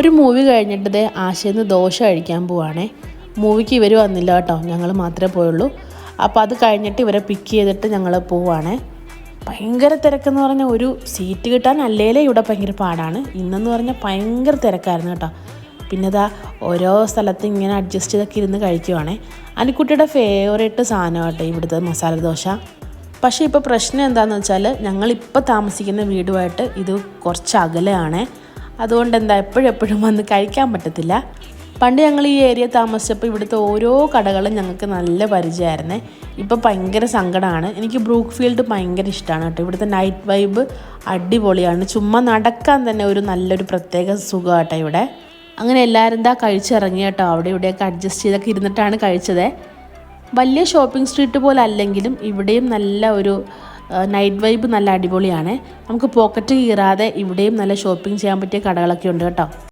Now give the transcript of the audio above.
ഒരു മൂവി കഴിഞ്ഞിട്ട് ആശയെന്ന് ദോശ കഴിക്കാൻ പോവാണേ. മൂവിക്ക് ഇവർ വന്നില്ല കേട്ടോ. ഞങ്ങൾ മാത്രമേ പോയുള്ളൂ. അപ്പോൾ അത് കഴിഞ്ഞിട്ട് ഇവരെ പിക്ക് ചെയ്തിട്ട് ഞങ്ങൾ പോവാണേ. ഭയങ്കര തിരക്കെന്ന് പറഞ്ഞാൽ ഒരു സീറ്റ് കിട്ടാൻ അല്ലേലേ ഇവിടെ ഭയങ്കര പാടാണ്. ഇന്നെന്ന് പറഞ്ഞാൽ ഭയങ്കര തിരക്കായിരുന്നു കേട്ടോ. പിന്നെ ഇതാ ഓരോ സ്ഥലത്ത് ഇങ്ങനെ അഡ്ജസ്റ്റ് ചെയ്തൊക്കെ ഇരുന്ന് കഴിക്കുവാണേ. അനിക്കുട്ടിയുടെ ഫേവറേറ്റ് സാധനം കേട്ടോ ഇവിടുത്തെ മസാല ദോശ. പക്ഷേ ഇപ്പോൾ പ്രശ്നം എന്താണെന്ന് വെച്ചാൽ ഞങ്ങളിപ്പോൾ താമസിക്കുന്ന വീടുമായിട്ട് ഇത് കുറച്ച് അകലെയാണ് അതുകൊണ്ട് എന്താ എപ്പോഴും എപ്പോഴും വന്ന് കഴിക്കാൻ പറ്റത്തില്ല. പണ്ട് ഞങ്ങൾ ഈ ഏരിയ താമസിച്ചപ്പോൾ ഇവിടുത്തെ ഓരോ കടകളും ഞങ്ങൾക്ക് നല്ല പരിചയമായിരുന്നേ. ഇപ്പോൾ ഭയങ്കര സങ്കടമാണ്. എനിക്ക് ബ്രൂക്ക് ഫീൽഡ് ഭയങ്കര ഇഷ്ടമാണ് കേട്ടോ. ഇവിടുത്തെ നൈറ്റ് വൈബ് അടിപൊളിയാണ്. ചുമ്മാ നടക്കാൻ തന്നെ ഒരു നല്ലൊരു പ്രത്യേക സുഖമാട്ടോ ഇവിടെ. അങ്ങനെ എല്ലാവരും എന്താ കഴിച്ചിറങ്ങി കേട്ടോ. അവിടെ ഇവിടെയൊക്കെ അഡ്ജസ്റ്റ് ചെയ്തൊക്കെ ഇരുന്നിട്ടാണ് കഴിച്ചത്. വലിയ ഷോപ്പിംഗ് സ്ട്രീറ്റ് പോലെ അല്ലെങ്കിലും ഇവിടെയും നല്ല ഒരു നൈറ്റ് വൈബ് നല്ല അടിപൊളിയാണ്. നമുക്ക് പോക്കറ്റ് കീറാതെ ഇവിടെയും നല്ല ഷോപ്പിംഗ് ചെയ്യാൻ പറ്റിയ കടകളൊക്കെ ഉണ്ട് കേട്ടോ.